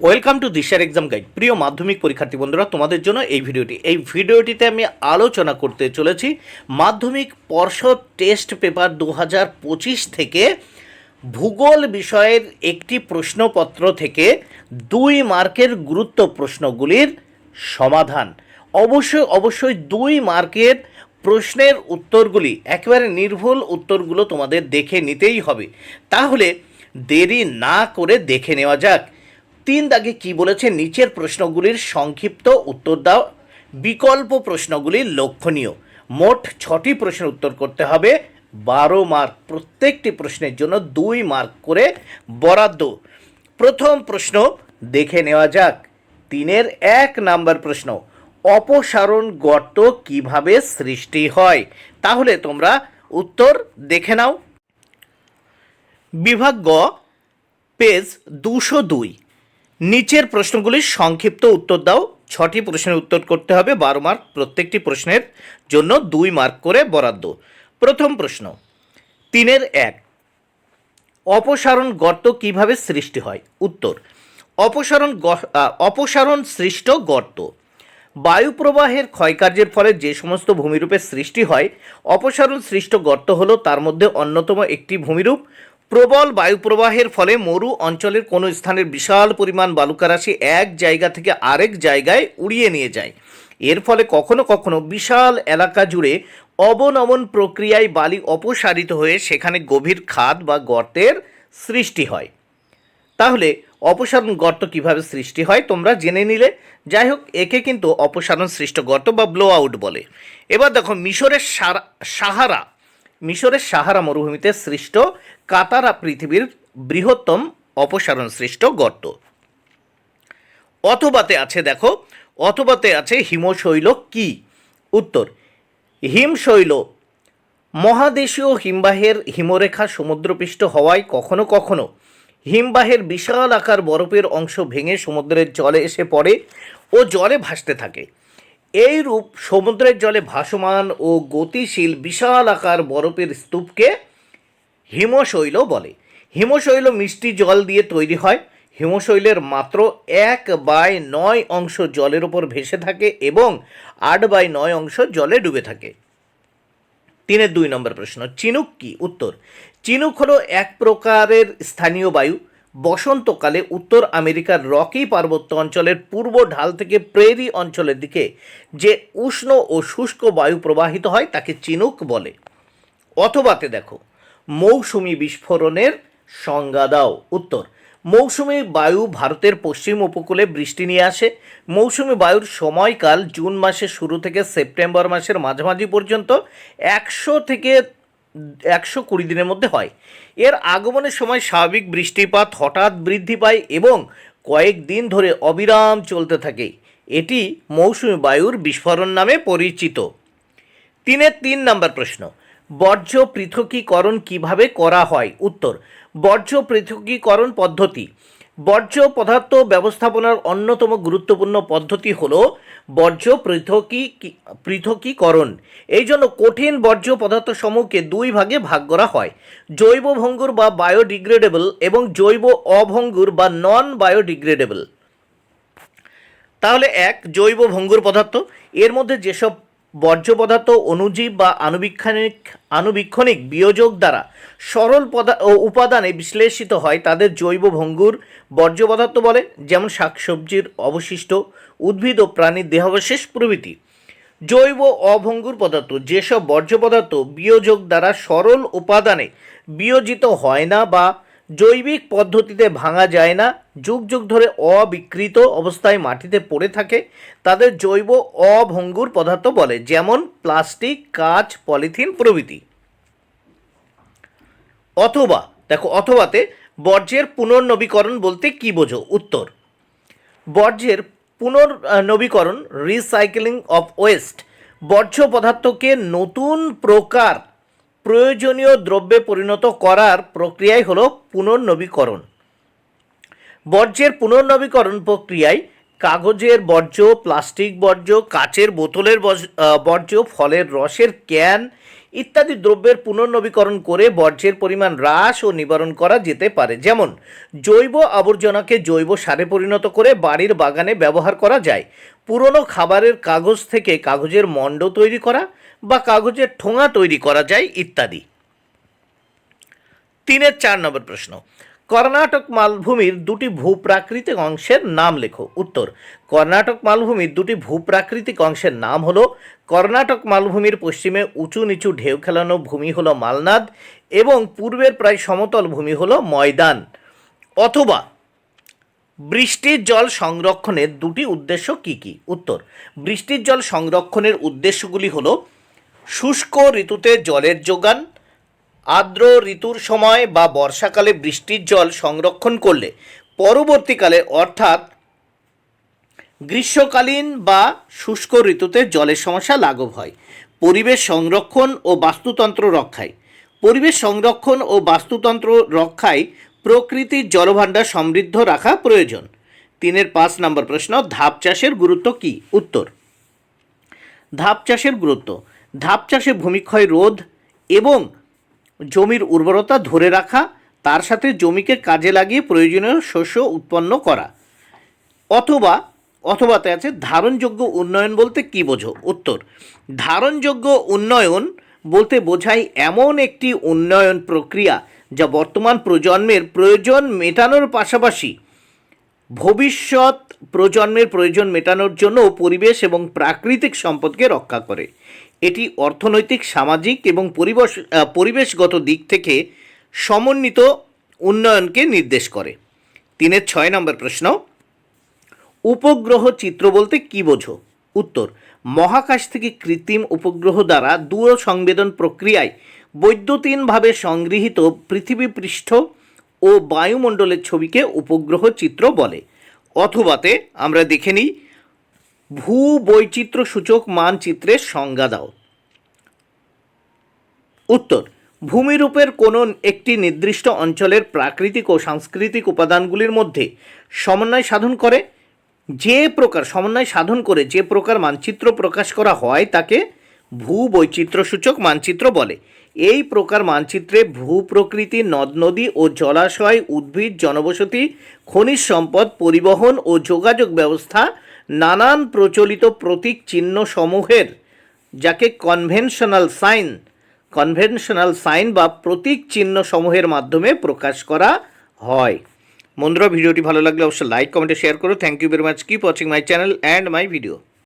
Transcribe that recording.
Welcome to দিশার exam guide প্রিয় মাধ্যমিক পরীক্ষার্থী বন্ধুরা, তোমাদের জন্য এই ভিডিওটি। এই ভিডিওটিতে আমি আলোচনা করতে চলেছি মাধ্যমিক পর্ষদ টেস্ট পেপার দু হাজার পঁচিশ থেকে ভূগোল বিষয়ের একটি প্রশ্নপত্র থেকে দুই মার্কের গুরুত্ব প্রশ্নগুলির সমাধান। অবশ্যই অবশ্যই দুই মার্কের প্রশ্নের উত্তরগুলি, একেবারে নির্ভুল উত্তরগুলো তোমাদের দেখে নিতেই হবে। তাহলে দেরি না করে দেখে নেওয়া যাক। তিন দাগে কি বলেছে নিচের প্রশ্নগুলির সংক্ষিপ্ত উত্তর দাও। বিকল্প প্রশ্নগুলি লক্ষণীয়। মোট ছটি প্রশ্নের উত্তর করতে হবে। বারো মার্ক প্রত্যেকটি প্রশ্নের জন্য দুই মার্ক করে বরাদ্দ। প্রথম প্রশ্ন দেখে নেওয়া যাক। তিনের এক নাম্বার প্রশ্ন, অপসারণ গর্ত কীভাবে সৃষ্টি হয়? তাহলে তোমরা উত্তর দেখে নাও। বিভাগ গ, পেজ দুশো দুই। নিচের প্রশ্নগুলির সংক্ষিপ্ত উত্তর দাও। ছটি প্রশ্নের উত্তর করতে হবে, বারো মার্ক। প্রত্যেকটি প্রশ্নের জন্য দুই মার্ক করে বরাদ্দ। প্রথম প্রশ্ন, তিনের এক, অপসারণ গর্ত কীভাবে সৃষ্টি হয়? উত্তর, অপসারণ অপসারণ সৃষ্ট গর্ত। বায়ু প্রবাহের ক্ষয়কার্যের ফলে যে সমস্ত ভূমিরূপের সৃষ্টি হয়, অপসারণ সৃষ্ট গর্ত হলো তার মধ্যে অন্যতম একটি ভূমিরূপ। প্রবল বায়ু প্রবাহের ফলে মরু অঞ্চলের কোনো স্থানের বিশাল পরিমাণ বালুকারাশি এক জায়গা থেকে আরেক জায়গায় উড়িয়ে নিয়ে যায়। এর ফলে কখনো কখনো বিশাল এলাকা জুড়ে অবনমন প্রক্রিয়ায় বালি অপসারিত হয়ে সেখানে গভীর খাদ বা গর্তের সৃষ্টি হয়। তাহলে অপসারণ গর্ত কীভাবে সৃষ্টি হয় তোমরা জেনে নিলে। যাই হোক, একে কিন্তু অপসারণ সৃষ্ট গর্ত বা ব্লো আউট বলে। এবার দেখো মিশরের সারা- সাহারা মিশরের সাহারা মরুভূমিতে সৃষ্ট কাতারা পৃথিবীর বৃহত্তম অপসারণ সৃষ্ট গর্ত। অথবাতে আছে, দেখো, অথবাতে আছে হিমশৈল কি? উত্তর, হিমশৈল। মহাদেশীয় হিমবাহের হিমরেখা সমুদ্রপৃষ্ঠ হওয়ায় কখনো কখনো হিমবাহের বিশাল আকার বরফের অংশ ভেঙে সমুদ্রের জলে এসে পড়ে ও জলে ভাসতে থাকে। এই রূপ সমুদ্রের জলে ভাসমান ও গতিশীল বিশাল আকার বরফের স্তূপকে হিমশৈল বলে। হিমশৈল মিষ্টি জল দিয়ে তৈরি হয়। হিমশৈলের মাত্র এক বাই নয় অংশ জলের ওপর ভেসে থাকে এবং আট বাই নয় অংশ জলে ডুবে থাকে। তিনের দুই নম্বর প্রশ্ন, চিনুক কি? উত্তর, চিনুক হলো এক প্রকারের স্থানীয় বায়ু। বসন্তকালে উত্তর আমেরিকার রকি পার্বত্য অঞ্চলের পূর্ব ঢাল থেকে প্রেরি অঞ্চলের দিকে যে উষ্ণ ও শুষ্ক বায়ু প্রবাহিত হয় তাকে চিনুক বলে। অথবাতে দেখো, মৌসুমি বিস্ফোরণের সংজ্ঞা দাও। উত্তর, মৌসুমি বায়ু ভারতের পশ্চিম উপকূলে বৃষ্টি নিয়ে আসে। মৌসুমি বায়ুর সময়কাল জুন মাসের শুরু থেকে সেপ্টেম্বর মাসের মাঝামাঝি পর্যন্ত একশো থেকে একশো কুড়ি দিনের মধ্যে হয়। এর আগমনের সময় স্বাভাবিক বৃষ্টিপাত হঠাৎ বৃদ্ধি পায় এবং কয়েক দিন ধরে অবিরাম চলতে থাকে। এটি মৌসুমি বায়ুর বিস্ফোরণ নামে পরিচিত। তিনের তিন নম্বর প্রশ্ন, বর্জ্য পৃথকীকরণ কীভাবে করা হয়? উত্তর, বর্জ্য পৃথকীকরণ পদ্ধতি বর্জ্য পদার্থ ব্যবস্থাপনার অন্যতম গুরুত্বপূর্ণ পদ্ধতি হল বর্জ্য পৃথকী পৃথকীকরণ। এই জন্য কঠিন বর্জ্য পদার্থ সমূহকে দুই ভাগে ভাগ করা হয়। জৈব ভঙ্গুর বা বায়োডিগ্রেডেবল এবং জৈব অভঙ্গুর বা নন বায়োডিগ্রেডেবল তাহলে এক, জৈব ভঙ্গুর পদার্থ। এর মধ্যে যেসব বর্জ্য পদার্থ অণুজীব বা আণুবীক্ষণিক আণুবীক্ষণিক বিয়োজক দ্বারা সরল পদা উপাদানে বিশ্লেষিত হয় তাদের জৈব ভঙ্গুর বর্জ্য পদার্থ বলে, যেমন শাকসবজির অবশিষ্ট উদ্ভিদ ও প্রাণীর দেহাবশেষ প্রভৃতি। জৈব অভঙ্গুর পদার্থ, যেসব বর্জ্য পদার্থ বিয়োজক দ্বারা সরল উপাদানে বিয়োজিত হয় না বা জৈবিক পদ্ধতিতে ভাঙা যায় না, যুগ যুগ ধরে অবিকৃত অবস্থায় মাটিতে পড়ে থাকে। তাদের জৈব অভঙ্গুর পদার্থ বলে, যেমন প্লাস্টিক, কাঁচ, পলিথিন প্রভৃতি। অথবা, দেখো, অথবাতে বর্জ্যের পুনর্নবীকরণ বলতে কি বোঝো? উত্তর, বর্জ্যের পুনর্নবীকরণ রিসাইকেলিং অফ ওয়েস্ট বর্জ্য পদার্থকে নতুন প্রকার প্রয়োজনীয় দ্রব্যে পরিণত করার প্রক্রিয়াই হলো পুনর্নবীকরণ। বর্জ্যের পুনর্নবীকরণ প্রক্রিয়ায় কাগজের বর্জ্য, প্লাস্টিক বর্জ্য, কাচের বোতলের বর্জ্য, ফলের রসের ক্যান ইত্যাদি দ্রব্যের পুনর্নবীকরণ করে বর্জ্যের পরিমাণ হ্রাস ও নিবারণ করা যেতে পারে। যেমন, জৈব আবর্জনাকে জৈব সারে পরিণত করে বাড়ির বাগানে ব্যবহার করা যায়। পুরনো খাবারের কাগজ থেকে কাগজের মণ্ড তৈরি করা বা কাগজের ঠোঙা তৈরি করা যায় ইত্যাদি। তিনের চার নম্বর প্রশ্ন, কর্ণাটক মালভূমির দুটি ভূপ্রাকৃতিক অংশের নাম লেখো। উত্তর, কর্ণাটক মালভূমির দুটি ভূপ্রাকৃতিক অংশের নাম হলো কর্ণাটক মালভূমির পশ্চিমে উঁচু নিচু ঢেউ খেলানো ভূমি হলো মালনাদ এবং পূর্বের প্রায় সমতল ভূমি হলো ময়দান। অথবা, বৃষ্টির জল সংরক্ষণের দুটি উদ্দেশ্য কি কি? উত্তর, বৃষ্টির জল সংরক্ষণের উদ্দেশ্যগুলি হলো শুষ্ক ঋতুতে জলের যোগান, আর্দ্র ঋতুর সময় বা বর্ষাকালে বৃষ্টির জল সংরক্ষণ করলে পরবর্তীকালে অর্থাৎ গ্রীষ্মকালীন বা শুষ্ক ঋতুতে জলের সমস্যা লাঘব হয়। পরিবেশ সংরক্ষণ ও বাস্তুতন্ত্র রক্ষায়। পরিবেশ সংরক্ষণ ও বাস্তুতন্ত্র রক্ষায় প্রকৃতির জলভাণ্ডার সমৃদ্ধ রাখা প্রয়োজন। তিনের পাঁচ নম্বর প্রশ্ন, ধাপ চাষের গুরুত্ব কী? উত্তর, ধাপ চাষের গুরুত্ব। ধাপ চাষে ভূমিক্ষয় রোধ এবং জমির উর্বরতা ধরে রাখা, তার সাথে জমিকে কাজে লাগিয়ে প্রয়োজনীয় শস্য উৎপন্ন করা। অথবা, অথবাতে আছে ধারণযোগ্য উন্নয়ন বলতে কী বোঝো? উত্তর, ধারণযোগ্য উন্নয়ন বলতে বোঝায় এমন একটি উন্নয়ন প্রক্রিয়া যা বর্তমান প্রজন্মের প্রয়োজন মেটানোর পাশাপাশি ভবিষ্যৎ প্রজন্মের প্রয়োজন মেটানোর জন্য পরিবেশ এবং প্রাকৃতিক সম্পদকে রক্ষা করে। এটি অর্থনৈতিক, সামাজিক এবং পরিবেশ পরিবেশগত দিক থেকে সমন্বিত উন্নয়নকে নির্দেশ করে। তিনের ছয় নম্বর প্রশ্ন, উপগ্রহ চিত্র বলতে কী বোঝো? উত্তর, মহাকাশ থেকে কৃত্রিম উপগ্রহ দ্বারা দূর সংবেদন প্রক্রিয়ায় বৈদ্যুতিনভাবে সংগৃহীত পৃথিবী পৃষ্ঠ ও বায়ুমণ্ডলের ছবিকে উপগ্রহ চিত্র বলে। অথবাতে আমরা দেখে নিই ভূ বৈচিত্র্য সূচক মানচিত্রের সংজ্ঞা দাও। উত্তর, ভূমিরূপের কোনো একটি নির্দিষ্ট অঞ্চলের প্রাকৃতিক ও সাংস্কৃতিক উপাদানগুলির মধ্যে সমন্বয় সাধন করে, যে প্রকার, সমন্বয় সাধন করে যে প্রকার মানচিত্র প্রকাশ করা হয় তাকে ভূ বৈচিত্র্যসূচক মানচিত্র বলে। এই প্রকার মানচিত্রে ভূ প্রকৃতি নদ নদী ও জলাশয়, উদ্ভিদ, জনবসতি, খনিজ সম্পদ, পরিবহন ও যোগাযোগ ব্যবস্থা, নানান প্রচলিত প্রতীক চিহ্ন সমূহের, যাকে কনভেনশনাল সাইন কনভেনশনাল সাইন বা প্রতীক চিহ্ন সমূহের মাধ্যমে প্রকাশ করা হয়। বন্ধুরা ভিডিওটি ভালো লাগলে অবশ্যই লাইক কমেন্টে শেয়ার করো। Thank you very much keep watching my channel and my video